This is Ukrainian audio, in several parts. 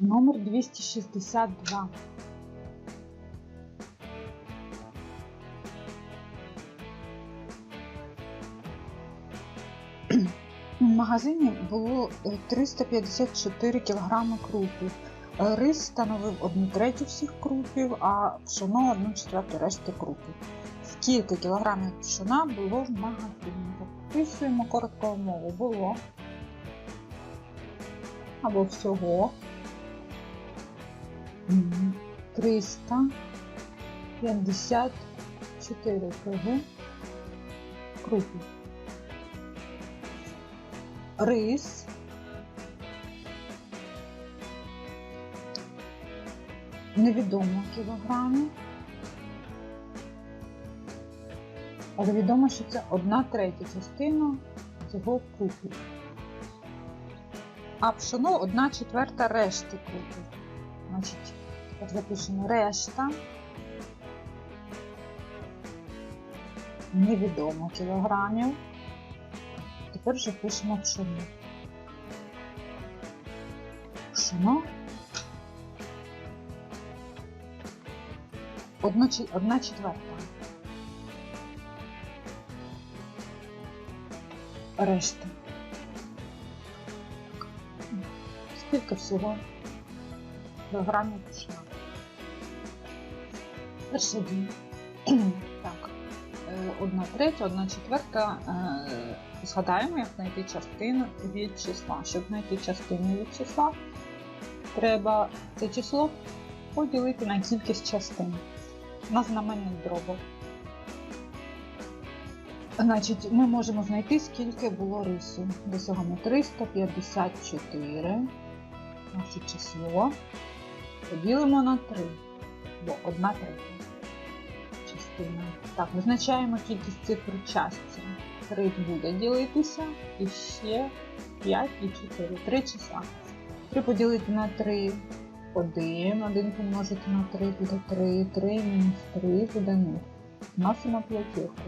Номер 262. В магазині було е, 354 кг крупів. Е, Рис становив 1 третю всіх крупів, а пшоно 1 четверту решти крупів. Скільки кілограмів пшона було в магазині? Записуємо коротку мову. Було або всього 354 кг крупів. Рис невідомо кілограмів. Але відомо, що це одна третя частина цього крупів. А пшоно одна четверта решти крупів. Значить, тепер запишемо решта. Невідомо кілограмів. Тепер вже пишемо пшоно. Пшоно. Одна, одна четверта. Решта. Скільки всього кілограмів пшена? Перший день. Так. Е, Одна третя, одна четверта. Е, Згадаємо, як знайти частину від числа. Щоб знайти частину від числа, треба це число поділити на кількість частин на знаменник дробу. Значить, ми можемо знайти, скільки було рису. Досягаємо 354. Наше число поділимо на 3, бо 1 третя частина. Так, визначаємо кількість цифр частці. 3 буде ділитися і ще 5 і 4. 3 числа. 3 поділити на 3 1, 1 помножити на 3 буде 3, 3 мінус 3 буде 0. Вносимо п'ятірку.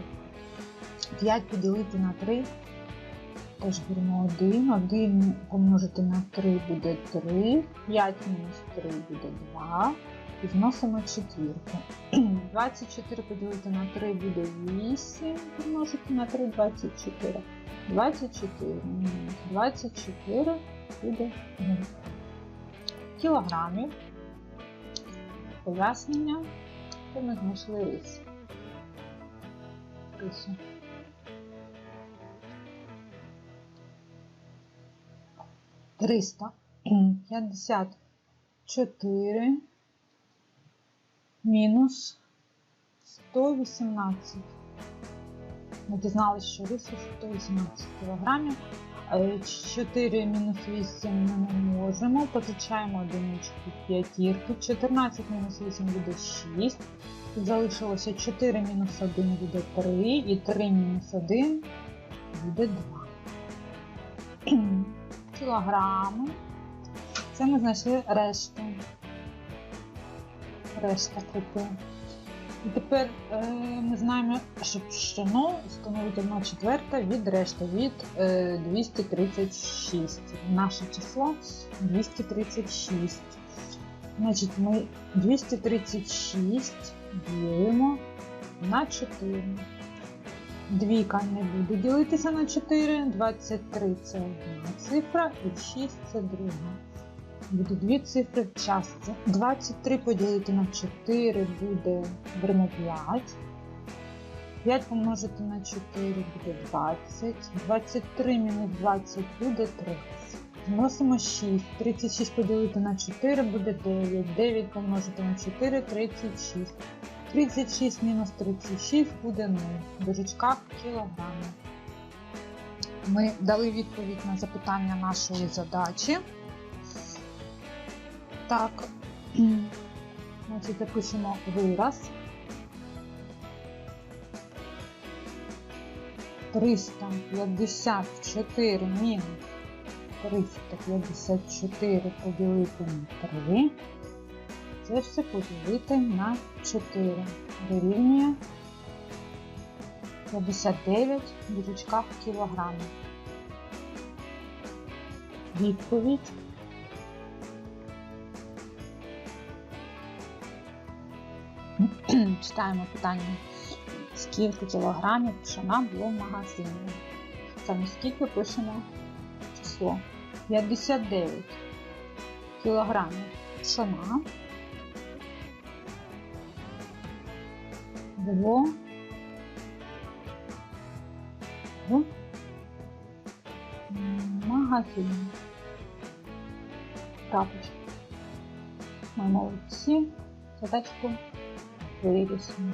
5 поділити на 3, Теж беремо 1, 1 помножити на 3 буде 3, 5 мінус 3 буде 2. І вносимо четвірку. 24 поділити на 3 буде 8, помножити на 3 24. 24 мінус 24 буде 1. Кілограмів. Пояснення, то ми знайшли вісь. Пишу. 354 мінус 118. Ми дізналися, що рису 118 кілограмів. Е, 4 мінус 8 ми не можемо. Позичаємо одиничку п'ятірки. 14 мінус 8 буде 6. Тут залишилося 4 мінус 1 буде 3. І 3 мінус 1 буде 2. Кілограми. Це ми знайшли решту. Решта крупи. І тепер е, ми знаємо, що пшено становить 1 четверта від решти, від е, 236. Наше число 236. Значить, ми 236 ділимо на 4. Двійка не буде ділитися на 4, 23 це одна цифра і 6 це друга. Буде дві цифри в частці. 23 поділити на 4 буде беремо 5. 5 помножити на 4 буде 20. 23 мінус 20 буде 30. Зносимо 6. 36 поділити на 4 буде 9. 9 помножити на 4 36. 36 мінус 36 буде 0. В дужечках. Ми дали відповідь на запитання нашої задачі. Так, значить, запишемо вираз. 354 мінус 354 поділити на 3 серце поділити на 4 дорівнює 59 дірочка в кілограмі. Відповідь. Читаємо питання, скільки кілограмів пшена було в магазині. Саме скільки пишемо число. 59 кілограмів пшена. Було в магазині. Також ми молодці. Задачку вирішимо.